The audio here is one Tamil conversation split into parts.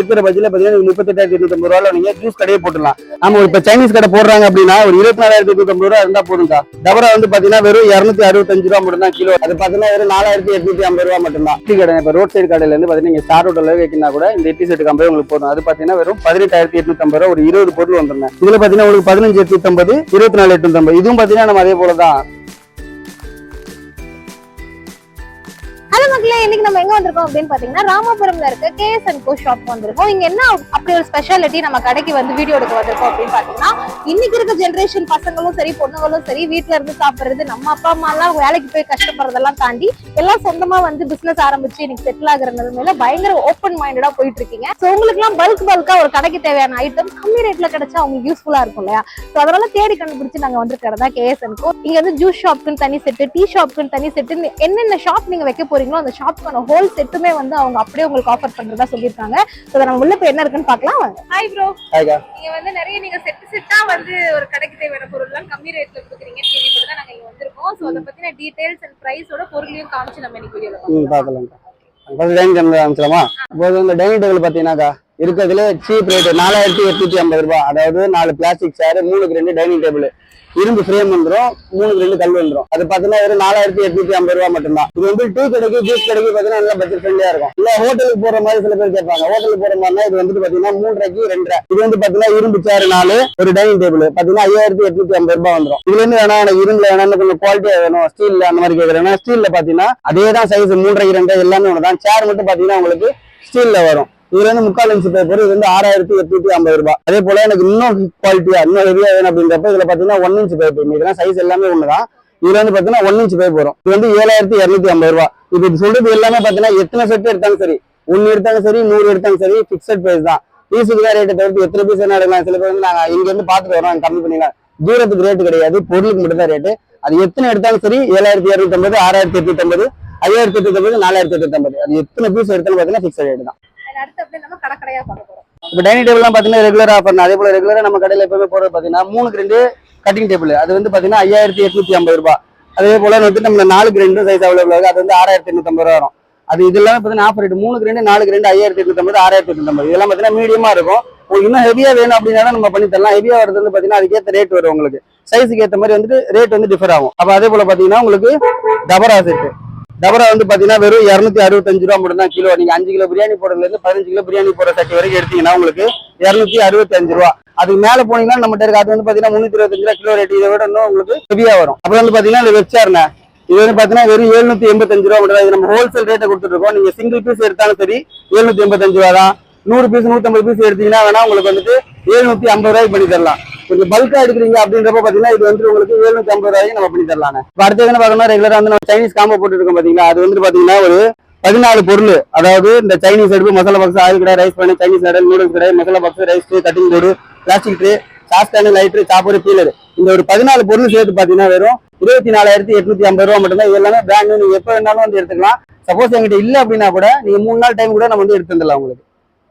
இருக்கிற பட்ஜெட்ல பாத்தீங்கன்னா முப்பத்தெட்டாயிரத்தி எட்நூத்தம்பது ரூபாய் நீங்க ஜூஸ் கடையே போட்டுலாம் ஆமா இப்ப சைனீஸ் கடை போடுறாங்க அப்படின்னா ஒரு இருபத்தி நாலாயிரத்தி எட்நூத்தம்பது ரூபா இருந்தா போதும்க்கா டபரா வந்து பாத்தீங்கன்னா வெறும் இருநூத்தி அறுபத்தஞ்சு ரூபா மட்டும் தான் கிலோ. அது பாத்தீங்கன்னா வெறும் நாலாயிரத்தி எட்நூத்தி ஐம்பது ரூபா மட்டும் தான் டீ கடை இப்ப ரோட் சைடு கடையில இருந்து பாத்தீங்கன்னா நீங்க ஸ்டார் ரோட்ல வைக்கினா கூட இந்த எட்டி செட்டு கம்பெனி உங்களுக்கு போதும். அது பாத்தீங்கன்னா வெறும் பதினெட்டாயிரத்தி எட்நூத்தி ஐம்பது ரூபா ஒரு இருபது பொருள் வந்துருந்தேன் இதுல பாத்தீங்கன்னா உங்களுக்கு பதினஞ்சு எட்நூத்தி ஐம்பது இருபத்தி நாலு எட்நூத்தம்பது. இதுவும் பாத்தீங்கன்னா நம்ம அதே போலதான். ஹலோ மக்களே இன்னைக்கு நம்ம எங்க வந்திருக்கோம் அப்படின்னு பாத்தீங்கன்னா ராமபுரம்ல இருக்க கேஎஸ் அண்ட் கோ ஷாப் வந்திருக்கோம். இங்க என்ன அப்படி ஒரு ஸ்பெஷாலிட்டி நம்ம கடைக்கு வந்து வீடியோ எடுக்க வந்திருக்கோம் அப்படின்னு பாத்தீங்கன்னா இன்னைக்கு இருக்க ஜென்ரேஷன் பசங்களும் சரி பொண்ணுங்களும் சரி வீட்ல இருந்து சாப்பிடுறது நம்ம அப்பா அம்மா எல்லாம் வேலைக்கு போய் கஷ்டப்படுறதெல்லாம் தாண்டி எல்லாம் சொந்தமா வந்து பிசினஸ் ஆரம்பிச்சு இன்னைக்கு செட்டில் ஆகுற நிலைமையில பயங்கர ஓப்பன் மைண்டடா போயிட்டு இருக்கீங்க சோ உங்களுக்கு எல்லாம் பல்க் பல்கா ஒரு கடைக்கு தேவையான ஐட்டம் கம்மி ரேட்ல கிடைச்சா அவங்களுக்கு யூஸ்ஃபுல்லா இருக்கும் இல்லையா? சோ அதனால தேடி கண்டுபிடிச்சு நாங்க வந்திருக்கிறதா கேஎஸ் அண்ட் கோ இங்க வந்து ஜூஸ் ஷாப்க்குன்னு தனி செட்டு டீ ஷாப்க்குன்னு தனி செட்டு என்னென்ன ஷாப் நீங்க வைக்க போறீங்களோ அந்த ஷாப்க்கான ஹோல் செட்டுமே வந்து அவங்க அப்படியே உங்களுக்கு ஆஃபர் பண்றதா சொல்லியிருக்காங்க. ஸோ நம்ம உள்ள போய் என்ன இருக்குன்னு பார்க்கலாம் ஹாய் ப்ரோ நீங்க வந்து நிறைய நீங்க செட்டு செட்டா வந்து ஒரு கடைக்கு தேவையான பொருள்லாம் கம்மி ரேட்ல கொடுக்குறீங்கன்னு கேள்விப்பட்டு தான் நாங்க இங்க வந்திருக்கோம். ஸோ அதை பத்தின டீடைல்ஸ் அண்ட் பிரைஸோட பொருளையும் காமிச்சு நம்ம இன்னைக்கு வீடியோல ம் பார்க்கலாம்க்கா ஃபர்ஸ்ட் டேபிள் ஆரம்பிச்சிடலாமா இப்போ இந்த டைனிங் டேபிள் பார்த்தீங்கன்னாக்கா இருக்கிறதுல சீப் ரேட்டு நாலாயிரத்தி எட்நூத்தி ஐம்பது ரூபாய். அதாவது நாலு பிளாஸ்டிக் சேரு மூணுக்கு ரெண்டு டைனிங் டேபிள் இரும்பு ஃப்ரேம் வந்துடும் மூணுக்கு ரெண்டு கல் வந்துடும் அது பார்த்தீங்கன்னா வெறும் நாலாயிரத்தி எட்நூத்தி ஐம்பது ரூபா மட்டும்தான். இது வந்து டீ கடைக்கு ஜூஸ் கடைக்கு பார்த்தீங்கன்னா நல்லா பட்ஜெட் ஃப்ரெண்ட்லியா இருக்கும். இல்ல ஹோட்டலுக்கு போற மாதிரி சில பேர் கேட்பாங்க. ஹோட்டலுக்கு போற மாதிரினா இது வந்துட்டு பார்த்தீங்கன்னா மூன்றரைக்கு ரெண்டரை. இது வந்து பார்த்தீங்கன்னா இரும்பு சேர் நாலு ஒரு டைனிங் டேபிள் பார்த்தீங்கன்னா ஐயாயிரத்தி எட்நூத்தி ஐம்பது ரூபாய் வந்துடும் இதுல இருந்து வேணா எனக்கு இரும்புல வேணா கொஞ்சம் குவாலிட்டியா வேணும். ஸ்டீல் அந்த மாதிரி கேட்கறேன் ஸ்டீல்ல பார்த்தீங்கன்னா அதே தான் சைஸ் மூன்றரைக்கு ரெண்டு எல்லாமே ஒன்று தான் சேர் மட்டும் பார்த்தீங்கன்னா உங்களுக்கு ஸ்டீல்ல வரும். இதுல இருந்து முக்கால் இன்ச்சு பேப்பர் இது வந்து ஆறாயிரத்தி எட்நூத்தி ஐம்பது ரூபாய். அதே போல எனக்கு இன்னும் குவாலிட்டியா இன்னும் ஹெவியா வேணும் அப்படின்றப்ப இதுல பாத்தீங்கன்னா ஒன் இன்ச் பேப்பர் இதெல்லாம் சைஸ் எல்லாமே ஒண்ணுதான். இதுல வந்து பாத்தீங்கன்னா ஒன் இன்ச் பேப்பர் வரும் இது வந்து ஏழாயிரத்தி இருநூத்தி ஐம்பது ரூபாய். இப்ப இது சொல்றது எல்லாமே பாத்தீங்கன்னா எத்தனை செட் எடுத்தாலும் சரி ஒன்னு எடுத்தாலும் சரி நூறு எடுத்தாலும் சரி பிக்சட் பிரைஸ் தான். பீஸுக்கு தான் ரேட்டை தவிர்த்து எத்தனை பீஸ் என்ன எடுக்கலாம். சில பேர் வந்து நாங்க இங்க இருந்து பாத்துட்டு வரோம் கம்மி பண்ணிக்கலாம். தூரத்துக்கு ரேட்டு கிடையாது பொருளுக்கு மட்டும் தான் ரேட்டு அது எத்தனை எடுத்தாலும் சரி ஏழாயிரத்தி இருநூத்தி ஐம்பது ஆறாயிரத்தி எட்நூத்தி ஐம்பது ஐயாயிரத்தி எட்நூத்தி ஐம்பது நாலாயிரத்தி எட்நூத்தி ஐம்பது. அது எத்தனை பீஸ் எடுத்தாலும் பாத்தீங்கன்னா பிக்சட் ரேட் தான். அடுத்து அப்படியே நம்ம கடை கடையா பார்க்க போறோம். இப்போ டைனிங் டேபிள்லாம் பார்த்தீங்கன்னா ரெகுலர் ஆஃபர் அதே போல ரெகுலராக நம்ம கடையில் எப்பவுமே போகிறது பார்த்தீங்கன்னா மூணுக்கு ரெண்டு கட்டிங் டேபிள் அது வந்து பார்த்தீங்கன்னா ஐயாயிரத்தி எட்நூத்தி ஐம்பது ரூபாய். அதே போல வந்து நம்ம நாலுக்கு ரெண்டு சைஸ் அவைலபிள் ஆகுது அது வந்து ஆறாயிரத்தி எண்ணூத்தம்பது ரூபா வரும். அது இது எல்லாமே பார்த்தீங்கன்னா ஆஃபர் ரேட் மூணுக்கு ரெண்டு நாலுக்கு ரெண்டு ஐயாயிரத்தி எட்நூத்தம்பது ஆறாயிரத்தி எட்நூத்தம்பது இதெல்லாம் பார்த்தீங்கன்னா மீடியமா இருக்கும். உங்களுக்கு இன்னும் ஹெவியா வேணும் அப்படின்னா நம்ம பண்ணி தரலாம். ஹெவியா வரது வந்து பார்த்தீங்கன்னா அதுக்கேற்ற ரேட் வரும் உங்களுக்கு. சைஸுக்கு ஏற்ற மாதிரி வந்துட்டு ரேட் வந்து டிஃபர் ஆகும். அப்போ அதே போல பார்த்தீங்கன்னா உங்களுக்கு டபரா செட்டு டபரா வந்து பாத்தீங்கன்னா வெறும் இரநூத்தி அறுபத்தஞ்சு ரூபா மட்டும் தான் கிலோ. நீங்க அஞ்சு கிலோ பிரியாணி போடுறதுல இருந்து பதினஞ்சு கிலோ பிரியாணி போடுற சட்டி வரைக்கும் எடுத்தீங்கன்னா உங்களுக்கு இரநூத்தி அறுபத்தஞ்சு ரூபா. அதுக்கு மேல போனீங்கன்னா நம்ம இருக்கு அது வந்து பாத்தீங்கன்னா முன்னூத்தி இருபத்தஞ்சு ரூபா கிலோ ரேட் இதை விட இன்னும் உங்களுக்கு ஹெவியா வரும். அப்புறம் வந்து பாத்தீங்கன்னா இந்த வெப்சார்ன இது வந்து பாத்தீங்கன்னா வெறும் எழுநூத்தி எண்பத்தஞ்சு ரூபா மட்டும் தான் இது நம்ம ஹோல்சேல் ரேட்டை கொடுத்துட்டு இருக்கோம். நீங்க சிங்கிள் பீஸ் எடுத்தாலும் சரி எழுநூத்தி எண்பத்தஞ்சு ரூபா தான். நூறு பீஸ் நூத்தம்பது பீஸ் எடுத்தீங்கன்னா வேணா உங்களுக்கு வந்துட்டு எழுநூத்தி ஐம்பது ரூபாய்க்கு பண்ணி தரலாம். கொஞ்சம் பல்கா எடுக்கிறீங்க அப்படின்றப்ப பாத்தீங்கன்னா இது வந்து உங்களுக்கு ஏழுநூத்தி ஐம்பது ரூபாய்க்கு நம்ம பண்ணி தரலாம் இப்போ அடுத்து என்ன பாக்கணும்னா ரெகுலரா வந்து நம்ம சைனீஸ் காம்போ போட்டுருக்கோம் பாத்தீங்களா? அது வந்து பாத்தீங்கன்னா ஒரு பதினாலு பொருள். அதாவது இந்த சைனீஸ் அடுப்பு மசாலா பாக்ஸ் ஆயில் கடை ரைஸ் பண்ணி சைனீஸ் கடை நூடுல்ஸ் கடை masala box rice tray cutting board plastic tray சாஸ்டானு lighter chopper peeler இந்த ஒரு பதினாலு பொருள் சேர்த்து பாத்தீங்கன்னா வெறும் இருபத்தி நாலாயிரத்தி எட்நூத்தி ஐம்பது ரூபா மட்டும்தான். எல்லாமே பிராண்ட் நீங்க எப்ப வேணாலும் வந்து எடுத்துக்கலாம். சப்போஸ் எங்கிட்ட இல்ல அப்படின்னா கூட நீங்க மூணு நாள் டைம் கூட நம்ம வந்து எடுத்து வந்துடலாம் உங்களுக்கு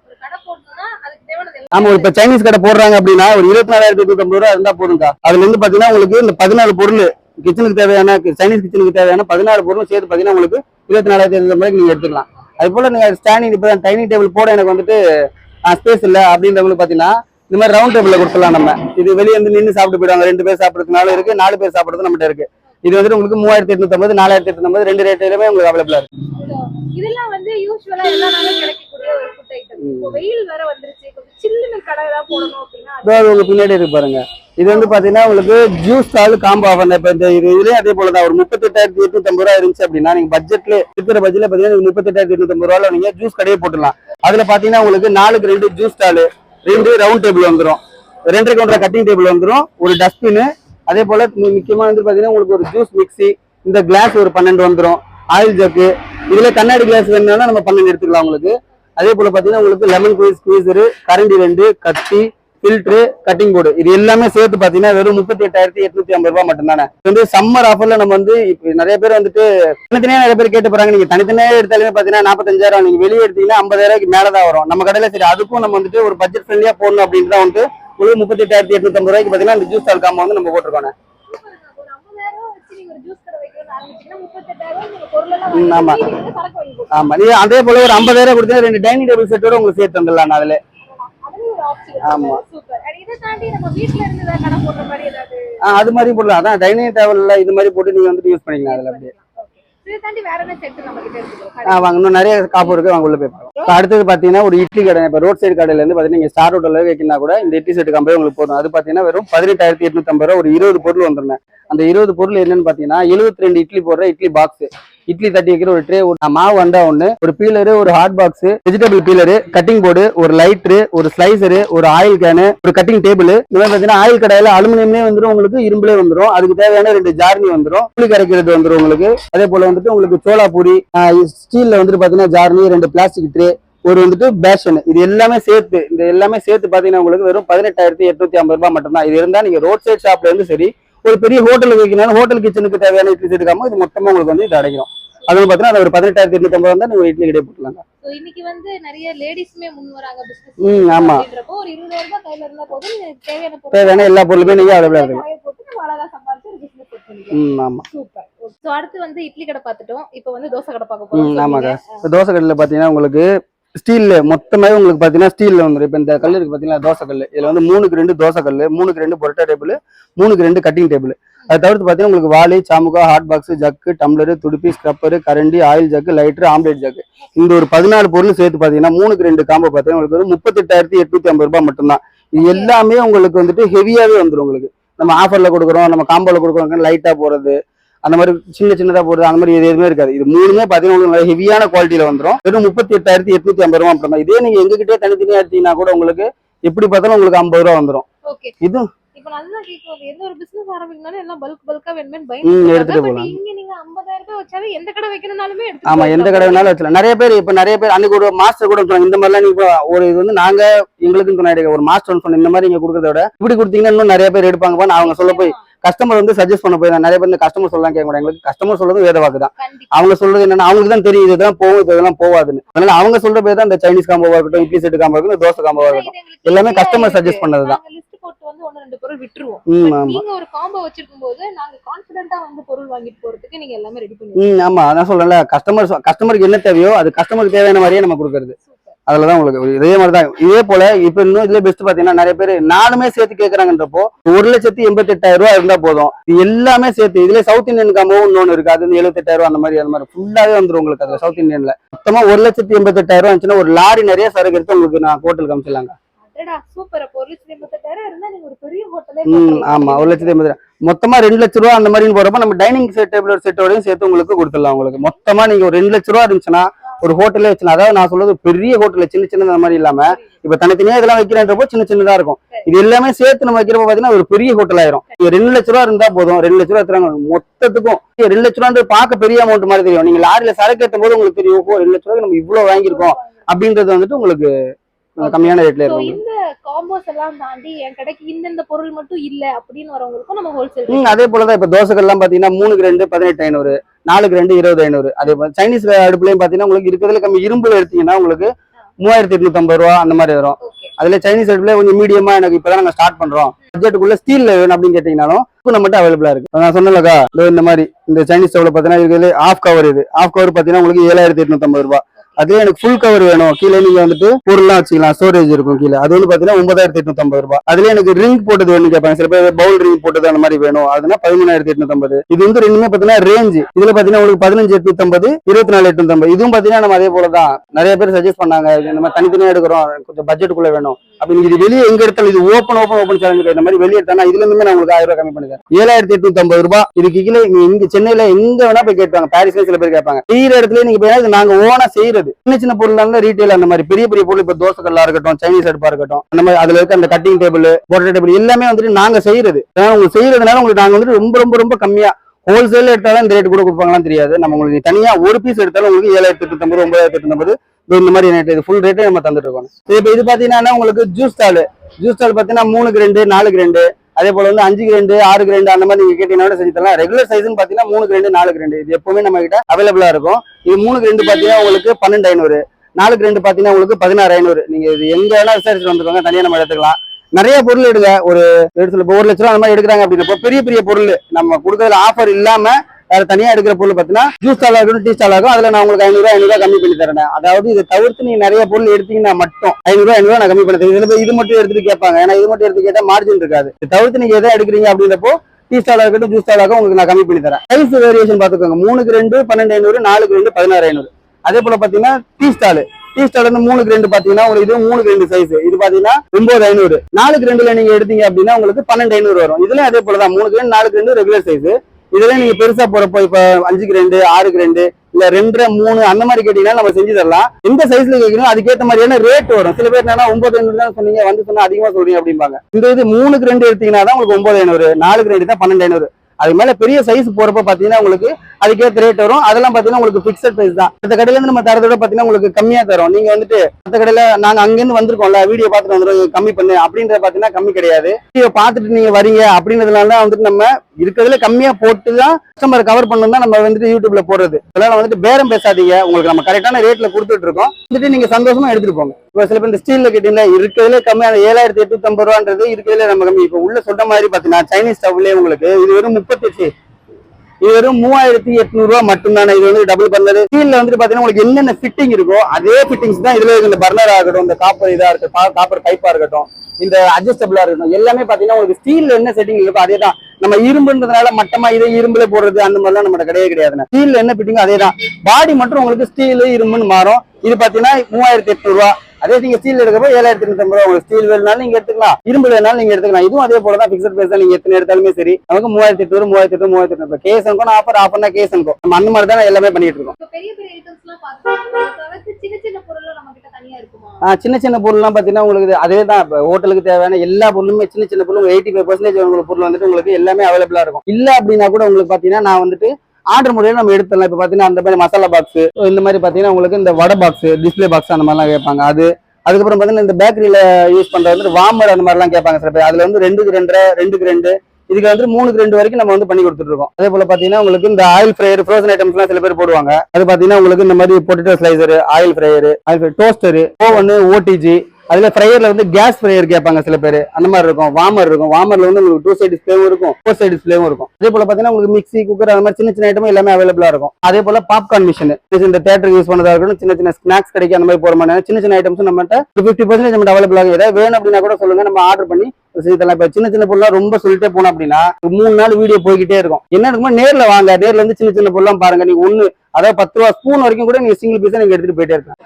ஒரு கடை போடணும்னா அதுக்கு தேவையானது ஆமா இப்ப சைனீஸ் கடை போடுறாங்க அப்படின்னா ஒரு இருபத்தி நாலாயிரத்தி எட்நூத்தி ரூபா இருந்தா போதும்க்கா. அதுல இருந்து பாத்தீங்கன்னா உங்களுக்கு இந்த பதினாலு பொருள் கிச்சனுக்கு தேவையான சைனீஸ் கிச்சனுக்கு தேவையான பதினாலு பொருளும் சேர்த்து பாத்தீங்கன்னா உங்களுக்கு இருபத்தி நாலாயிரத்தி ஐநூறு ரூபாய்க்கு நீங்க எடுத்துக்கலாம். அது போல நீங்க ஸ்டாண்டிங் இப்ப டைனிங் டேபிள் போட எனக்கு வந்துட்டு ஸ்பேஸ் இல்ல அப்படின்றவங்களுக்கு பாத்தீங்கன்னா இந்த மாதிரி ரவுண்ட் டேபிள்ல கொடுத்துலாம் நம்ம. இது வெளியே வந்து நின்று சாப்பிட்டு போயிடுவாங்க. ரெண்டு பேர் சாப்பிடுறதுனால இருக்கு நாலு பேர் சாப்பிடுறது நம்மகிட்ட இருக்கு. இது வந்துட்டு உங்களுக்கு மூவாயிரத்தி எட்நூத்தி நாலாயிரத்தி எட்நூத்தி ரெண்டு ரேட்லயுமே உங்களுக்கு அவைலபிளா இருக்கு. இதெல்லாம் வந்து யூஸ்வலா எல்லா நாளும் கிடைக்கக்கூடிய ஒரு ஃபுட் ஐட்டம் இப்போ வெயில் வேற வந்துருச்சு. கொஞ்சம் சில்லுன்னு கடை ஏதாவது போடணும் அப்படின்னா அது உங்க பின்னாடி இருக்கு பாருங்க. இது வந்து பாத்தீங்கன்னா உங்களுக்கு ஜூஸ் ஸ்டால் காம்போ ஆஃபர் இப்ப இந்த இது அதே போல தான் ஒரு முப்பத்தெட்டாயிரத்தி எட்நூத்தி ரூபா இருந்துச்சு அப்படின்னா நீங்க பட்ஜெட்ல இருக்கிற பட்ஜெட்ல பாத்தீங்கன்னா முப்பத்தெட்டாயிரத்தி எட்நூத்தி ரூபாய் நீங்க ஜூஸ் கடையே போட்டுலாம் அதுல பாத்தீங்கன்னா உங்களுக்கு நாலுக்கு ரெண்டு ஜூஸ் ஸ்டால் ரெண்டு ரவுண்ட் டேபிள் வந்துடும் ரெண்டு கவுண்டர் கட்டிங் டேபிள் வந்துடும் ஒரு டஸ்ட்பின் அதே போல முக்கியமா வந்து பாத்தீங்கன்னா உங்களுக்கு ஒரு ஜூஸ் மிக்ஸி இந்த கிளாஸ் ஒரு பன்னெண்டு வந்துடும் ஆயில் ஜக்கு இதுல கண்ணாடி கிளாஸ் வேணும்னா நம்ம பன்னெண்டு எடுத்துக்கலாம் உங்களுக்கு. அதே போல பாத்தீங்கன்னா உங்களுக்கு லெமன் குயிஸ் குயிசரு கரண்டி ரெண்டு கத்தி ஃபில்ட்ரு கட்டிங் போர்டு இது எல்லாமே சேர்த்து பாத்தீங்கன்னா வெறும் முப்பத்தி எட்டாயிரத்தி எட்நூத்தி ஐம்பது ரூபாய் மட்டும்தானே. இது வந்து சம்மர் ஆஃபர்ல நம்ம வந்து இப்ப நிறைய பேர் வந்துட்டு தனித்தனியா நிறைய பேர் கேட்டு போறாங்க நீங்க தனித்தனியா எடுத்தாலுமே பாத்தீங்கன்னா நாற்பத்தஞ்சாயிரம் நீங்க வெளியே எடுத்தீங்கன்னா ஐம்பதாயிரம் மேலே தான் வரும். நம்ம கடையில சரி அதுக்கும் நம்ம வந்துட்டு ஒரு பட்ஜெட் ஃப்ரெண்ட்லியா போடணும் அப்படின்னு தான் வந்து உங்களுக்கு முப்பத்தி எட்டாயிரத்தி எட்நூத்தி ஐம்பது ரூபாய்க்கு பாத்தீங்கன்னா இந்த ஜூஸ் ஸ்டால் காம்போ வந்து நம்ம போட்டிருக்கோம். ஆமா. ஆமா. அதே போல ஒரு ஐம்பதாயிரம் கொடுத்தா ரெண்டு டைனிங் டேபிள் செட்டோட உங்களுக்கு சேர்த்து வந்துடலாம் அதுல. ஆமா. அது மாதிரி போடலாம். அதான் டைனிங் டேபிள்ல இது மாதிரி போட்டு நீங்க வந்துட்டு யூஸ் பண்ணிக்கலாம் அதுல அப்படியே. வாங்க இன்னும் நிறைய காப்பு இருக்கு வாங்க உள்ள போய் பார்க்கலாம். அடுத்தது பாத்தீங்கன்னா ஒரு இட்லி கடை. இப்ப ரோட் சைடு கடையில இருந்து பாத்தீங்கன்னா நீங்க ஸ்டார் ஹோட்டல்ல வைக்கினா கூட இந்த இட்லி செட்டு கம்பெனி உங்களுக்கு போதும். அது பாத்தீங்கன்னா வெறும் பதினெட்டாயிரத்தி எட்நூத்தி ஐம்பது ரூபா ஒரு இருபது பொருள் வந்துருந்தேன் அந்த இருபது பொருள் என்னன்னு பாத்தீங்கன்னா எழுபத்தி ரெண்டு இட்லி போடுற இட்லி பாக்ஸ் இட்லி தட்டி வைக்கிற ஒரு ட்ரே ஒரு மாவு வந்தா ஒண்ணு ஒரு பீலரு ஒரு hot box vegetable peeler cutting board ஒரு லைட்ரு ஒரு ஸ்லைசரு ஒரு ஆயில் கேனு ஒரு கட்டிங் டேபிள் இந்த மாதிரி பாத்தீங்கன்னா ஆயில் கடையில அலுமினியமே வந்துடும் உங்களுக்கு இரும்புலே வந்துரும். அதுக்கு தேவையான ரெண்டு ஜார்னி வந்துடும் புளி கரைக்கிறது வந்துடும் உங்களுக்கு. அதே போல வந்துட்டு உங்களுக்கு சோலா பூரி ஸ்டீல்ல வந்துட்டு பாத்தீங்கன்னா ஜார்னி ரெண்டு பிளாஸ்டிக் ட்ரே ஒரு வந்துட்டு பேஷன் இது எல்லாமே சேர்த்து இந்த எல்லாமே சேர்த்து பாத்தீங்கன்னா உங்களுக்கு வெறும் பதினெட்டாயிரத்தி எட்நூத்தி ஐம்பது ரூபாய் மட்டும்தான். இது இருந்தா நீங்க ரோட் சைடு ஷாப்ல இருந்து சரி ஒரு பெரிய ஹோட்டலுக்கு வைக்கணும் ஹோட்டல் கிச்சனுக்கு தேவையான இட்லி செட்டுக்காம இது மொத்தமா உங்களுக்கு வந்து இது அடைக்கும் அது வந்து பாத்தீங்கன்னா அது ஒரு பதினெட்டாயிரத்தி எட்நூத்தி ஐம்பது வந்தா நீங்க ஒரு இட்லி கிடையே போட்டுலாங்க இன்னைக்கு வந்து நிறைய லேடிஸ்மே முன் வராங்க பிசினஸ் ம், ஆமா. ஒரு இருபதாயிரம் ரூபாய் கையில இருந்தா போதும். தேவையான பொருள் தேவையான எல்லா பொருளுமே நீங்க அவைலபிளா இருக்கு காய போட்டு நம்ம அழகா சம்பாதிச்சு ஒரு பிசினஸ் ம் ஆமா. சூப்பர் சோ அடுத்து வந்து இட்லி கடை பார்த்துட்டோம். இப்போ வந்து தோசை கடை பார்க்க போறோம். இப்போ தோசை கல்லில் பார்த்தீங்கன்னா உங்களுக்கு ஸ்டீல்ல மொத்தமாவே உங்களுக்கு பார்த்தீங்கன்னா ஸ்டீல்ல வந்துடும் இப்போ இந்த கல் இருக்கு பார்த்தீங்கன்னா தோசை கல் இதில் வந்து மூணுக்கு ரெண்டு தோசை கல் மூணுக்கு ரெண்டு பொரோட்டா டேபிள் மூணுக்கு ரெண்டு கட்டிங் டேபிள் அது தவிர்த்து பார்த்தீங்கன்னா உங்களுக்கு வாலி சாமுகா ஹாட் பாக்ஸ் ஜக்கு டம்ளரு துடுப்பி ஸ்க்ரப்பரு கரண்டி oil jug lighter omelette jug இந்த ஒரு பதினாலு பொருள் சேர்த்து பார்த்தீங்கன்னா மூணுக்கு ரெண்டு காம்போ பாத்தீங்கன்னா உங்களுக்கு ஒரு முப்பத்தெட்டாயிரத்தி எட்நூத்தி ஐம்பது ரூபாய் மட்டும்தான். இது எல்லாமே உங்களுக்கு வந்துட்டு ஹெவியாவே வந்துடும் உங்களுக்கு. நம்ம ஆஃபர்ல கொடுக்குறோம் நம்ம காம்போல கொடுக்குறோம் லைட்டா போறது அந்த மாதிரி சின்ன சின்னதா போடுறது அந்த மாதிரி இது எதுவுமே இருக்காது. இது மூணுமே பாத்தீங்கன்னா உங்களுக்கு ஹெவியான குவாலிட்டியில வந்துரும். வெறும் முப்பத்தி எட்டாயிரத்தி எட்நூத்தி ஐம்பது ரூபா தான் இதே நீங்க எங்ககிட்டயே தனித்தனியா எடுத்தீங்கன்னா கூட உங்களுக்கு எப்படி பார்த்தாலும் உங்களுக்கு ஐம்பது ரூபா வந்துரும். ஓகே இது இப்போ நல்லா கேட்கும் எந்த ஒரு பிசினஸ் ஆரம்பிக்கனாலும் எல்லாம் பல்க் பல்கா வேணுமே ம், எடுத்துட்டு பயந்து போலாம். இங்க நீங்க 50000 ரூபாய் வச்சாவே எந்த கடை வைக்கணும்னாலுமே எடுத்து ஆமா எந்த கடை வேணாலும் வச்சலாம் நிறைய பேர் இப்ப நிறைய பேர் அன்னைக்கு ஒரு மாஸ்டர் கூட சொன்னாங்க இந்த மாதிரிலாம் நீங்க ஒரு இது வந்து நாங்க எங்களுக்குன்னு சொன்ன ஒரு மாஸ்டர் சொன்ன இந்த மாதிரி நீங்க கொடுக்கறத விட இப்படி கொடுத்தீங்கன்னா இன்னும் நிறைய பேர் எடுப்பாங்கப்பா நான் அவங்க சொல்ல போய் கஸ்டமர் வந்து சஜஸ்ட் பண்ண போய் நிறைய பேர் கஸ்டமர் சொல்லலாம் கேட்க மாட்டாங்க. எங்களுக்கு கஸ்டமர் சொல்றது வேத வாக்கு தான். அவங்க சொல்றது என்னன்னா அவங்களுக்கு தான் தெரியும் இதெல்லாம் போகும் இதெல்லாம் போகாதுன்னு. அதனால அவங்க சொல்ற பேர் தான் இந்த சைனீஸ் காம்போவா இருக்கட்டும் இட்லி செட்டு காம்போ இருக்கட்டும் தோசை காம்போவா இருக்கட்டும். எல்லாமே இருக்கு. suggest பண்ணதுதான். பொருள் விட்டுருவோம். நீங்க ஒரு காம்போ வச்சிருக்கும் போது நாங்க கான்பிடண்டா வந்து பொருள் வாங்கிட்டு போறதுக்கு நீங்க எல்லாமே ரெடி பண்ணுவீங்க ம் ஆமா. அதான் சொல்றேன்ல கஸ்டமர் கஸ்டமருக்கு என்ன தேவையோ அது கஸ்டமருக்கு தேவையான மாதிரியே நம்ம கொடுக்கறது. சூப்பர் அதுலதான் உங்களுக்கு இதே மாதிரி தான் இதே போல இப்ப இன்னும் இதுல பெஸ்ட் பாத்தீங்கன்னா நிறைய பேர் நாலுமே சேர்த்து கேக்குறாங்கன்றப்போ ஒரு லட்சத்தி எண்பத்தி எட்டாயிரம் ரூபாய் இருந்தா போதும். இது எல்லாமே சேர்த்து இதுல சவுத் இந்தியன் காம்போ இன்னொன்னு இருக்கு. அது வந்து எழுபத்தெட்டாயிரம் ரூபாய் அந்த மாதிரி அந்த மாதிரி ஃபுல்லாவே வந்துரும் உங்களுக்கு அதுல சவுத் இந்தியன்ல மொத்தமா ஒரு லட்சத்தி எண்பத்தி எட்டாயிரம் ரூபாய் இருந்துச்சுன்னா ஒரு லாரி நிறைய சரக்கு எடுத்து உங்களுக்கு நான் ஹோட்டல் காமிச்சிடலாங்க எண்பத்தெட்டாயிரம் ஆமா ஒரு லட்சத்தி எண்பது மொத்தமா ரெண்டு லட்ச ரூபா அந்த மாதிரி போறப்ப நம்ம டைனிங் செட் டேபிள் செட்டோடையும் சேர்த்து உங்களுக்கு கொடுத்துடலாம் உங்களுக்கு. மொத்தமா நீங்க ஒரு ரெண்டு லட்ச ரூபா இருந்துச்சுன்னா ஒரு ஹோட்டலே வச்சுலாம் அதாவது நான் சொல்றது பெரிய ஹோட்டல் சின்ன சின்ன அந்த மாதிரி இல்லாம இப்ப தனித்தனியா இதெல்லாம் வைக்கிறேன்றப்போ சின்ன சின்னதா இருக்கும். இது எல்லாமே சேர்த்து நம்ம வைக்கிறப்ப பாத்தீங்கன்னா ஒரு பெரிய ஹோட்டல் ஆயிரும். ரெண்டு லட்ச ரூபா இருந்தா போதும். ரெண்டு லட்ச ரூபா எடுத்துறாங்க. மொத்தத்துக்கும் ரெண்டு லட்ச ரூபான்றது பார்க்க பெரிய அமௌண்ட் மாதிரி தெரியும். நீங்க லாரியில சரக்கு ஏற்றும் போது உங்களுக்கு தெரியும் ஓ ரெண்டு லட்ச ரூபாய்க்கு நம்ம இவ்வளவு வாங்கியிருக்கோம் அப்படின்றது வந்துட்டு உங்களுக்கு கம்மியான ரேட்ல இருக்கும். இந்த காம்போஸ் எல்லாம் தாண்டி என் கடைக்கு இந்தந்த பொருள் மட்டும் இல்ல அப்படின்னு வரவங்களுக்கும் நம்ம ஹோல்சேல் அதே போலதான். இப்ப தோசைகள்லாம் பாத்தீங்கன்னா மூணுக்கு ரெண்டு பதினெட்டு ஐநூறு. நாலுக்கு ரெண்டு இருபது ஐநூறு. அதே போல சைனீஸ் அடுப்புலயும் பாத்தீங்கன்னா உங்களுக்கு இருக்கிறதுல கம்மி இரும்புல எடுத்தீங்கன்னா உங்களுக்கு மூவாயிரத்தி எட்நூத்தி ஐம்பது ரூபா அந்த மாதிரி வரும். அதுல சைனீஸ் அடுப்புல கொஞ்சம் மீடியமா எனக்கு இப்பதான் நாங்க ஸ்டார்ட் பண்றோம். பட்ஜெட்டுக்குள்ள ஸ்டீல்ல வேணும் அப்படின்னு கேட்டீங்கன்னாலும் இப்போ நம்மகிட்ட அவைலபிளா இருக்கு. நான் சொன்னலக்கா இதோ இந்த மாதிரி இந்த சைனீஸ் ஸ்டவ்ல பாத்தீங்கன்னா இருக்கிறது ஆஃப் கவர் இது. ஆஃப் கவர் பாத்தீங்கன்னா உங்களுக்கு ஏழாயிரத்தி எட்நூத்தி ஐம்பது ரூபா. அதுல எனக்கு ஃபுல் கவர் வேணும். கீழே நீங்க வந்துட்டு பொருள்லாம் வச்சுக்கலாம். ஸ்டோரேஜ் இருக்கும் கீழே. அது வந்து பாத்தீங்கன்னா ஒன்பதாயிரத்தி எட்நூத்தி ஐம்பது ரூபாய். அதுல எனக்கு ரிங் போட்டது வேணும் கேட்பாங்க. சில பேர் பவுல் ரிங் போட்டது அந்த மாதிரி வேணும். அதுனா பதிமூணாயிரத்தி எட்நூத்தி ஐம்பது. இது வந்து ரெண்டுமே பாத்தீங்கன்னா ரேஞ்ச் இதுல பாத்தீங்கன்னா உங்களுக்கு பதினஞ்சு எட்நூத்தி ஐம்பது இருபத்தி நாலு எட்நூத்தி ஐம்பது. இதுவும் பாத்தீங்கன்னா நம்ம அதே போலதான். நிறைய பேர் சஜஸ்ட் பண்ணாங்க இது நம்ம தனித்தனியா எடுக்கிறோம். கொஞ்சம் பட்ஜெட்டுக்குள்ள வேணும். அப்படி இது வெளியே எங்க எடுத்தாலும் இது ஓப்பன் ஓப்பன் ஓப்பன் சேலஞ்சு இந்த மாதிரி வெளியே எடுத்தா இதுல இருந்து நான் உங்களுக்கு ஆயிரம் ரூபாய் கம்மி பண்ணுறேன் ஏழாயிரத்தி எட்நூத்தி ஐம்பது ரூபாய். இதுக்கு கீழே இங்க சென்னையில எங்க வேணா போய் கேட்பாங்க பாரிஸ்ல சில பேர் கேட்பாங்க. செய்யற இடத்துல நீங்க போய் நாங்க ஓனா செய்யறது சின்ன சின்ன பொருள் தான் ரீட்டைல் அந்த மாதிரி. பெரிய பெரிய பொருள் இப்ப தோசை கல்லா இருக்கட்டும் சைனீஸ் அடுப்பா இருக்கட்டும் அந்த மாதிரி அதுல இருக்க அந்த கட்டிங் டேபிள் போட்டோ டேபிள் எல்லாமே வந்துட்டு நாங்க செய்யறது. ஏன்னா உங்களுக்கு செய்யறதுனால உங்களுக்கு நாங்க வந்துட்டு ரொம்ப ரொம்ப ரொம்ப கம்மியா ஹோல்சேல் எடுத்தாலும் இந்த ரேட் கூட கொடுப்பாங்களா தெரியாது. நம்ம உங்களுக்கு தனியா ஒரு பீஸ் எடுத்தாலும் உங்களுக்கு ஏழாயிரத்தி எட்நூத்தி ஒன்பதாயிரத்தி எட்நூத்தி இந்த மாதிரி ரேட் இது ஃபுல் ரேட்டே நம்ம தந்துட்டு இருக்கோம். இப்போ இது பாத்தீங்கன்னா உங்களுக்கு ஜூஸ் ஸ்டால் ஜூஸ் ஸ்டால் பாத்தீங்கன்னா மூணுக்கு ரெண்டு நாலுக்கு ரெண்டு அதே போல வந்து அஞ்சு ரெண்டு ஆறுக்கு ரெண்டு அந்த மாதிரி நீங்க கேட்டீங்கன்னா கூட செஞ்சு தரலாம். ரெகுலர் சைஸ்னு பாத்தீங்கன்னா மூணு ரெண்டு நாலுக்கு ரெண்டு. இது எப்பவுமே நம்ம கிட்ட அவைலபிளா இருக்கும். இது மூணு ரெண்டு பாத்தீங்கன்னா உங்களுக்கு பன்னெண்டு ஐநூறு. நாலு ரெண்டு பாத்தீங்கன்னா உங்களுக்கு பதினாறு ஐநூறு. நீங்க இது எங்க வேணா விசாரிச்சு வந்துருக்காங்க தனியா நம்ம எடுத்துக்கலாம். நிறைய பொருள் எடுங்க. ஒரு எடுத்துல இப்போ ஒரு லட்ச ரூபா அந்த மாதிரி எடுக்கிறாங்க அப்படின்னா பெரிய பெரிய பொருள். நம்ம கொடுக்கறதுல ஆஃபர் இல்லாம வேற தனியா எடுக்கிற பொருள் பாத்தீங்கன்னா ஜூஸ் ஸ்டால் ஆகட்டும் டீ ஸ்டால் ஆகும் அதுல நான் உங்களுக்கு ஐநூறு ஐநூறு கம்மி பண்ணி தரேன். அதாவது இதை தவிர்த்து நீங்க நிறைய பொருள் எடுத்தீங்கன்னா மட்டும் ஐநூறு ஐநூறு நான் கம்மி பண்ணி தரேன். இதுல இது மட்டும் எடுத்துட்டு கேட்பாங்க. ஏன்னா இது மட்டும் எடுத்து கேட்டா மார்ஜின் இருக்காது. தவிர்த்து நீங்க எதை எடுக்கிறீங்க அப்படின்றப்போ டீ ஸ்டால் ஆகட்டும் ஜூஸ் ஸ்டால் ஆகும் உங்களுக்கு நான் கம்மி பண்ணி தரேன். சைஸ் வேரியேஷன் பாத்துக்கோங்க மூணுக்கு ரெண்டு பன்னெண்டு ஐநூறு நாலுக்கு ரெண்டு பதினாறு ஐநூறு. அதே போல பாத்தீங்கன்னா டீ ஸ்டால் டீ ஸ்டால் வந்து மூணுக்கு ரெண்டு பாத்தீங்கன்னா உங்களுக்கு இது மூணுக்கு ரெண்டு சைஸ் இது பாத்தீங்கன்னா ஒன்பது ஐநூறு. நாலுக்கு ரெண்டுல நீங்க எடுத்தீங்க அப்படின்னா உங்களுக்கு பன்னெண்டு ஐநூறு வரும். இதுல அதே போலதான். மூணுக்கு ரெண்டு நாலுக்கு ரெண்டு ரெகுலர் சைஸ் இதுல நீங்க பெருசா போறப்போ இப்ப அஞ்சுக்கு ரெண்டு ஆறுக்கு ரெண்டு இல்ல ரெண்டரை மூணு அந்த மாதிரி கேட்டீங்கன்னா நம்ம செஞ்சு தரலாம். எந்த சைஸ்ல கேட்கணும் அதுக்கேற்ற மாதிரியான ரேட் வரும். சில பேர் என்னன்னா ஒன்பது ஐநூறு தான் சொன்னீங்க வந்து சொன்னா அதிகமா சொல்றீங்க அப்படிம்பாங்க. இந்த இது மூணுக்கு ரெண்டு எடுத்தீங்கன்னா தான் உங்களுக்கு ஒன்பது ஐநூறு நாலுக்கு ரெண்டு தான் பன்னெண்டு ஐநூறு. அது மேல பெரிய சைஸ் போறப்ப பாத்தீங்கன்னா உங்களுக்கு அதுக்கேற்ற ரேட் வரும். அதெல்லாம் பாத்தீங்கன்னா உங்களுக்கு பிக்சட் பிரைஸ் தான். மற்ற கடையில இருந்து நம்ம தரதோட பாத்தீங்கன்னா உங்களுக்கு கம்மியா தரும். நீங்க வந்துட்டு மற்ற கடையில நாங்க அங்கிருந்து வந்திருக்கோம்ல வீடியோ பார்த்துட்டு வந்துடும் கம்மி பண்ணு அப்படின்றத பாத்தீங்கன்னா கம்மி கிடையாது. வீடியோ பார்த்துட்டு நீங்க வரீங்க அப்படின்றதுனால தான் வந்துட்டு நம்ம இருக்கிறதுல கம்மியா போட்டு தான் கஸ்டமர் கவர் பண்ணணும் தான் நம்ம வந்துட்டு யூடியூப்ல போடுறது. அதனால வந்துட்டு பேரம் பேசாதீங்க. உங்களுக்கு நம்ம கரெக்டான ரேட்ல கொடுத்துட்டு இருக்கோம். வந்துட்டு நீங்க சந்தோஷமா எடுத்துட்டு போங்க. இப்போ சில பேர் இந்த ஸ்டீல்ல கேட்டீங்கன்னா இருக்கிறதுல கம்மியான ஏழாயிரத்தி எட்நூத்தி ஐம்பது ரூபான்றது இருக்கிறதுல நம்ம கம்மி. இப்போ உள்ள சொல்ற மாதிரி பாத்தீங்கன்னா சைனீஸ் ஸ்டவ்லயே உங்களுக்கு இது வெறும் முப்பத்தெட்டு இது வெறும் மூவாயிரத்தி எட்நூறு ரூபா மட்டும்தானே இது வந்து டபுள் பர்னர் ஸ்டீல்ல வந்துட்டு பாத்தீங்கன்னா உங்களுக்கு என்னென்ன ஃபிட்டிங் இருக்கோ அதே ஃபிட்டிங்ஸ் தான் இதுல இந்த பர்னர் ஆகட்டும் இந்த காப்பர் இதா இருக்கட்டும் காப்பர் பைப்பா இருக்கட்டும் இந்த அட்ஜஸ்டபிளா இருக்கட்டும் எல்லாமே பாத்தீங்கன்னா உங்களுக்கு ஸ்டீல்ல என்ன செட்டிங் இருக்கோ அதே தான் நம்ம இரும்புன்றதுனால மட்டமா இதே இரும்புல போடுறது அந்த மாதிரிலாம் நம்ம கிடையவே கிடையாது ஸ்டீல்ல என்ன ஃபிட்டிங் அதே தான் பாடி மட்டும் உங்களுக்கு ஸ்டீல் இரும்புன்னு மாறும். இது பாத்தீங்கன்னா மூவாயிரத்தி எட்நூறு ரூபா அதே நீங்க ஸ்டீல் எடுக்கப்போ ஏழாயிரத்தி எண்ணூத்தி ரூபா உங்களுக்கு ஸ்டீல் வேணுனாலும் நீங்க எடுத்துக்கலாம். இரும்பு வேணாலும் நீங்க எடுத்துக்கலாம். இதுவும் அதே போல தான் பிக்சட் பிரைஸ் நீங்க எத்தனை எடுத்தாலுமே சரி. நமக்கு மூவாயிரத்தி எட்நூறு மூவாயிரத்தி எட்டு மூவாயிரத்தி எட்நூறு கேசனுக்கும் ஆஃபர் ஆஃபர்னா கேசனுக்கும் நம்ம அந்த மாதிரி தான் எல்லாமே பண்ணிட்டு இருக்கோம். சின்ன சின்ன இருக்குமா? பொருள்லாம் பார்த்தீங்கன்னா உங்களுக்கு அதே தான். ஹோட்டலுக்கு தேவையான எல்லா பொருளுமே சின்ன சின்ன பொருளும் எயிட்டி ஃபைவ் பர்சன்டேஜ் உங்களுக்கு பொருள் வந்துட்டு உங்களுக்கு எல்லாமே அவைலபிளா இருக்கும். இல்ல அப்படின்னா கூட உங்களுக்கு பார்த்தீங்கன்னா நான் வந்துட்டு ஆர்டர் முறையில் நம்ம எடுத்துடலாம். இப்போ பார்த்தீங்கன்னா அந்த மாதிரி மசாலா பாக்ஸ் இந்த மாதிரி பார்த்தீங்கன்னா உங்களுக்கு இந்த வடை பாக்ஸ் டிஸ்ப்ளே பாக்ஸ் அந்த மாதிரிலாம் கேட்பாங்க. அது அதுக்கப்புறம் பார்த்தீங்கன்னா இந்த பேக்கரியில யூஸ் பண்றது வந்து வாமர் அந்த மாதிரிலாம் கேட்பாங்க சில பேர். அதுல வந்து ரெண்டுக்கு ரெண்டரை ரெண்டுக்கு ரெண்டு இதுக்கு வந்து மூணுக்கு ரெண்டு வரைக்கும் நம்ம வந்து பண்ணி கொடுத்துட்டு இருக்கோம். அதே போல பாத்தீங்கன்னா உங்களுக்கு இந்த ஆயில் ஃப்ரையர் ஃப்ரோசன் ஐட்டம்ஸ் எல்லாம் சில பேர் போடுவாங்க. அது பாத்தீங்கன்னா உங்களுக்கு இந்த மாதிரி potato slicer oil fryer oil toaster oven OTG அதுல ஃப்ரையர்ல வந்து கேஸ் ஃப்ரையர் கேட்பாங்க சில பேர். அந்த மாதிரி இருக்கும். வாமர் இருக்கும். வாமர்ல வந்து உங்களுக்கு டூ சைட் டிஸ்பிளேவும் இருக்கும். ஃபோர் சைட் டிஸ்பிளேவும் இருக்கும். அதே போல பாத்தீங்கன்னா உங்களுக்கு மிக்ஸி குக்கர் அந்த மாதிரி சின்ன சின்ன ஐட்டமும் எல்லாமே அவைலபிளா இருக்கும். அதே போல பாப்கார்ன் மிஷின் இந்த தேட்டருக்கு யூஸ் பண்ணதா இருக்கணும் சின்ன சின்ன ஸ்நாக்ஸ் கிடைக்கும் அந்த மாதிரி போற மாதிரி சின்ன சின்ன ஐட்டம்ஸ் நம்மகிட்ட ஃபிஃப்டி பர்சன்டேஜ் நம்ம அவைலபிள் ஆகும் ஏதாவது வேணும் அப்படின்னா கூட சொல்லுங்க. நம்ம ஆர்டர் பண்ணி செய்யலாம் இப்ப சின்ன சின்ன பொருளா ரொம்ப சொல்லிட்டே போனோம் அப்படின்னா மூணு நாள் வீடியோ போய்கிட்டே இருக்கும். என்ன இருக்குமோ நேர்ல வாங்க. நேர்ல இருந்து சின்ன சின்ன பொருளாம் பாருங்க. நீங்க ஒண்ணு அதாவது பத்து ரூபா ஸ்பூன் வரைக்கும் கூட நீங்க சிங்கிள் பீஸா நீங்க எடுத்துட்டு போயிட்டே இருக்கலாம்.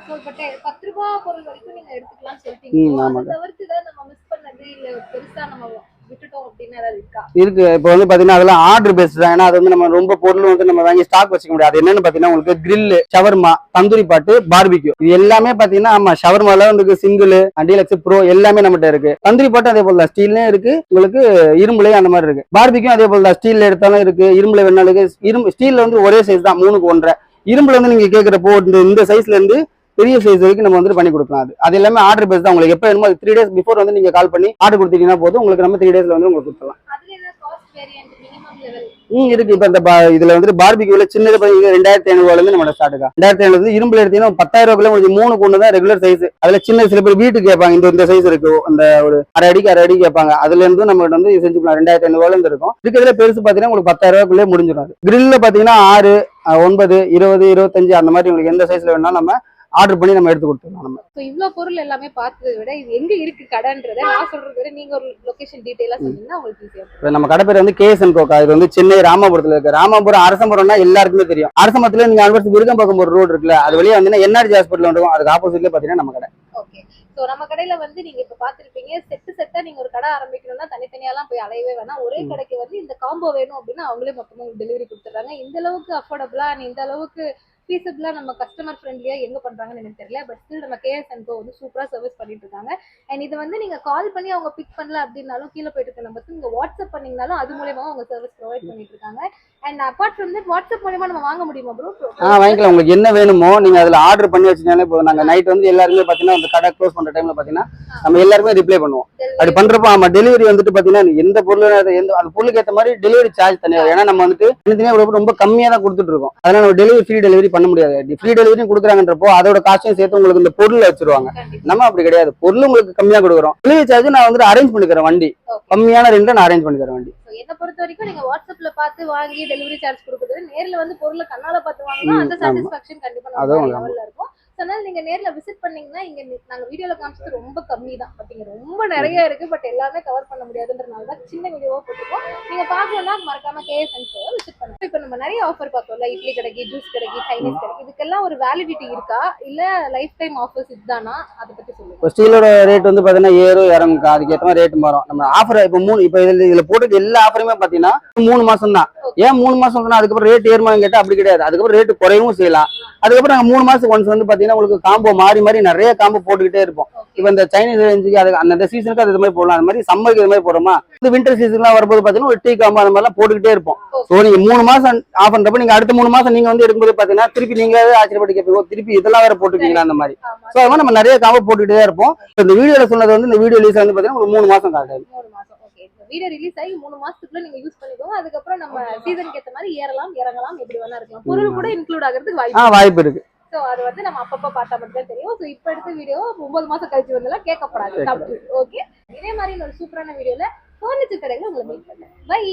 ரூபா பொருள் வரைக்கும் நீங்க எடுத்துக்கலாம் சொல்லிட்டீங்க. தவிர்த்து தான் நம்ம மிஸ் பண்ணது இல்ல பெருசா நம்ம இருக்கா? இப்போ வந்து பாத்தீங்கன்னா அதெல்லாம் ஆர்டர் பேஸ்ட் தான். ஏன்னா அது வந்து நம்ம ரொம்ப பொருள் வந்து நம்ம வாங்கி ஸ்டாக் வச்சுக்க முடியாது. என்னன்னு பாத்தீங்கன்னா உங்களுக்கு grill ஷவர்மா தந்தூரி பாட்டு பார்பிக்யூ இது எல்லாமே பாத்தீங்கன்னா ஆமா ஷவர்மால வந்து சிங்கிள் டீலக்ஸ் ப்ரோ எல்லாமே நம்மகிட்ட இருக்கு. தந்தூரி பாட்டு அதே போல ஸ்டீல்லையும் இருக்கு. உங்களுக்கு இரும்புலையும் அந்த மாதிரி இருக்கு. பார்பிக்யூ அதே போல ஸ்டீல்ல எடுத்தாலும் இருக்கு. இரும்புல வேணாலும் இருக்கு. இரும்பு ஸ்டீல்ல வந்து ஒரே சைஸ் தான். மூணுக்கு ஒன்றரை. இரும்புல வந்து நீங்க கேக்குறப்போ இந்த சைஸ்ல இருந்து பெரிய சைஸ் வரைக்கும் நம்ம வந்து பண்ணி கொடுக்கலாம். அது அது எல்லாமே ஆர்டர் பேஸ் தான் உங்களுக்கு. எப்போ வேணுமோ த்ரீ டேஸ் பிஃபோர் வந்து நீங்க கால் பண்ணி ஆர்டர் கொடுத்தீங்கன்னா போதும். உங்களுக்கு நம்ம த்ரீ டேஸ்ல வந்து உங்களுக்கு கொடுத்துலாம் ம் இருக்கு. இப்ப இந்த இதுல வந்து பார்பிக்யூல சின்னது பாத்தீங்கன்னா ரெண்டாயிரத்தி ஐநூறுல இருந்து நம்ம ஸ்டார்ட் ரெண்டாயிரத்தி ஐநூறு இரும்புல எடுத்தீங்கன்னா பத்தாயிரம் ரூபாய்க்குள்ள உங்களுக்கு மூணு கொண்டு தான் ரெகுலர் சைஸ் அதுல சின்ன சில பேர் வீட்டுக்கு கேட்பாங்க இந்த இந்த சைஸ் இருக்கு அந்த ஒரு அரை அடிக்கு அரை அடி கேட்பாங்க. அதுல இருந்து நம்ம வந்து செஞ்சுக்கலாம் ரெண்டாயிரத்தி ஐநூறுல இருந்து இருக்கும். இருக்கிறதுல பெருசு பாத்தீங்கன்னா உங்களுக்கு பத்தாயிரம் ரூபாய்க்குள்ளே முடிஞ்சிடும் அது. கிரில்ல பாத்தீங்கன்னா ஆறு ஒன்பது இருபது இருபத்தஞ்சு அந்த மாதிரி உங்களுக்கு எந்த சைஸ்ல வேணாலும் நம்ம ஆர்டர் பண்ணி நம்ம எடுத்து கொடுத்துருலாம் நம்ம. ஸோ இவ்ளோ பொருள் எல்லாமே பார்த்ததை விட இது எங்க இருக்கு கடைன்றத நான் சொல்றதை விட நீங்க ஒரு லொகேஷன் டீடைலா சொன்னீங்கன்னா உங்களுக்கு ஈஸியா இப்ப நம்ம கடை பேர் வந்து கேஎஸ்என் கோக்கா இது வந்து சென்னை ராமபுரத்துல இருக்கு. ராமபுரம் அரசம்புரம்னா எல்லாருக்குமே தெரியும். அரசமரத்துல நீங்க அனுபவத்து விருகம்பாக்கம் ஒரு ரோடு இருக்குல்ல அது வழியா வந்து என்ஆர்ஜி ஹாஸ்பிட்டல் இருக்கும். அதுக்கு ஆப்போசிட்ல பாத்தீங்கன்னா நம்ம கடை. ஓகே ஸோ நம்ம கடையில வந்து நீங்க இப்ப பாத்திருப்பீங்க செட்டு செட்டா நீங்க ஒரு கடை ஆரம்பிக்கணும்னா தனித்தனியாலாம் போய் அலையவே வேணாம். ஒரே. கடைக்கு வந்து இந்த காம்போ வேணும் அப்படின்னா அவங்களே மொத்தமா டெலிவரி கொடுத்துட்றாங்க. இந்த அளவுக்கு அஃபோர்டபுளா இந்த அளவுக்கு ஃபீஸபிளா நம்ம கஸ்டமர் ஃப்ரெண்ட்லியா எங்க பண்றாங்கன்னு எனக்கு தெரியல பட் ஸ்டில் நம்ம கேஎஸ் அன்கோ வந்து சூப்பரா சர்வீஸ் பண்ணிட்டு இருக்காங்க. அண்ட் இது வந்து நீங்க கால் பண்ணி அவங்க பிக் பண்ணல அப்படின்னாலும் கீழே போயிட்டு இருக்க நம்பருக்கு நீங்க வாட்ஸ்அப் பண்ணீங்கனாலும் அது மூலியமா அவங்க சர்வீஸ் ப்ரொவைட் பண்ணிட்டு இருக்காங்க. And apart from that WhatsApp மூலியமா நம்ம வாங்க முடியுமா ப்ரோ ஆ வாங்கிக்கலாம். உங்களுக்கு என்ன வேணுமோ நீங்க அதுல ஆர்டர் பண்ணி வச்சுட்டாலே போதும். நாங்க நைட் வந்து எல்லாருமே பாத்தீங்கன்னா அந்த கடை க்ளோஸ் பண்ற டைம்ல பாத்தீங்கன்னா நம்ம எல்லாருமே ரிப்ளை பண்ணுவோம். அப்படி பண்றப்போ ஆமா டெலிவரி வந்துட்டு பாத்தீங்கன்னா எந்த பொருள் அது எந்த அந்த பொருளுக்கு ஏத்த மாதிரி டெலிவரி சார்ஜ் தனியாக ஏன்னா நம்ம வந்துட்டு தனித்தனியா ரொம்ப- ரொம்ப கம்மியா தான் கொடுத்துட்டு இருக்கோம். அதனால நம்ம டெலிவரி ஃப்ரீ டெலிவரி பண்ண முடியாது. ஃப்ரீ டெலிவரியும் கொடுக்குறாங்கன்றப்போ அதோட காஸ்ட்டையும் சேர்த்து உங்களுக்கு இந்த பொருள் வச்சிருவாங்க. நம்ம அப்படி கிடையாது. பொருள் உங்களுக்கு கம்மியா கொடுக்குறோம். டெலிவரி சார்ஜ் நான் வந்து அரேஞ்ச் பண்ணிக்கிறேன் வண்டி. கம்மியான ரேட்ல நான் அரேஞ்ச் பண்ணிக்கிறேன் வண்டி. என்ன பொறுத்த வரைக்கும் நீங்க வாட்ஸ்அப்ல பார்த்து வாங்கி டெலிவரி சார்ஜ் கொடுக்குறது நேர்ல வந்து பொருளை கண்ணால பார்த்து வாங்கினா அந்த. சாட்டிஸ்பாக்சன் கண்டிப்பா இருக்கும். So, அதனால நீங்க நேர்ல விசிட் பண்ணீங்கன்னா இங்க நாங்க வீடியோல காமிச்சது ரொம்ப கம்மி தான் பட் இங்க ரொம்ப நிறைய இருக்கு. பட் எல்லாமே கவர் பண்ண முடியாதுன்றனால தான் சின்ன வீடியோவா போட்டுருக்கோம். நீங்க பார்க்கணும்னா மறக்காம கேஎஸ்என் விசிட் பண்ணுங்க. இப்போ நம்ம நிறைய ஆஃபர் பார்த்தோம்ல இட்லி கடைக்கு ஜூஸ் கடைக்கு சைனீஸ் கடைக்கு இதுக்கெல்லாம் ஒரு வேலிடிட்டி இருக்கா? இல்ல லைஃப் டைம் ஆஃபர்ஸ் இதுதானா? அதை பத்தி சொல்லுங்க. இப்போ ஸ்டீலோட ரேட் வந்து பாத்தீங்கன்னா ஏறும் இறங்குக்கா அதுக்கேற்ற மாதிரி ரேட் மாறும். நம்ம ஆஃபர் இப்போ மூணு இப்போ இதுல இதுல போட்டு எல்லா ஆஃபருமே பாத்தீங்கன்னா மூணு மாசம் தான் ஏன் மூணு மாசம் சொன்னா அதுக்கப்புறம் ரேட் ஏறுமான்னு கேட்டா அப்படி கிடையாது. அதுக்கப்புறம் ரேட் குறையவும் செய்யலாம். அதுக்கப்புறம் நாங்க மூணு மாசத்துக்கு ஒன்ஸ் வந்து பாத்தீங்கன்னா உங்களுக்கு காம்போ மாறி மாறி நிறைய காம்போ போட்டுக்கிட்டே இருப்போம். இப்போ இந்த சைனீஸ் ரேஞ்சுக்கு அது அந்த சீசனுக்கு அது மாதிரி போடலாம். அந்த மாதிரி சம்மருக்கு இது மாதிரி போடுறோமா? இந்த வின்டர் சீசன்லாம் வரும்போது பாத்தீங்கன்னா ஒரு டீ காம்போ அந்த மாதிரிலாம் போட்டுக்கிட்டே இருப்போம். ஸோ நீங்க மூணு மாசம் ஆஃபர்ன்றப்ப நீங்க அடுத்த மூணு மாசம் நீங்க வந்து எடுக்கும்போது பாத்தீங்கன்னா திருப்பி நீங்களே ஆச்சரியப்பட்டு கேட்பீங்க "ஓ, திருப்பி இதெல்லாம் வேற போட்டுருக்கீங்களா? அந்த மாதிரி. ஸோ அது மாதிரி நம்ம நிறைய காம்போ போட்டுக்கிட்டே தான் இருப்போம் இந்த வீடியோல சொன்னது வந்து இந்த வீடியோ ரிலீஸ் வந்து பாத்தீங்கன்னா ஒரு மூணு மாசம் காட்டாது இந்த வீடியோ ரிலீஸ் ஆகி மூணு மாசத்துக்குள்ள நீங்க யூஸ் பண்ணிக்கோங்க. அதுக்கப்புறம் நம்ம சீசனுக்கு ஏத்த மாதிரி ஏறலாம் இறங்கலாம் எப்படி வேணா இருக்கலாம். பொருள் கூட இன்க்ளூட் ஆகிறதுக்கு வாய்ப்பு இருக்கு. ஸோ அது வந்து நம்ம அப்பப்ப பார்த்தா மட்டும் தான் தெரியும். ஸோ இப்போ எடுத்த வீடியோ ஒன்பது மாசம் கழிச்சு வந்தெல்லாம் கேட்கப்படாது. ஓகே இதே மாதிரி ஒரு சூப்பரான வீடியோல ஃபர்னிச்சர் கடையில உங்களை மீட் பண்றேன். பை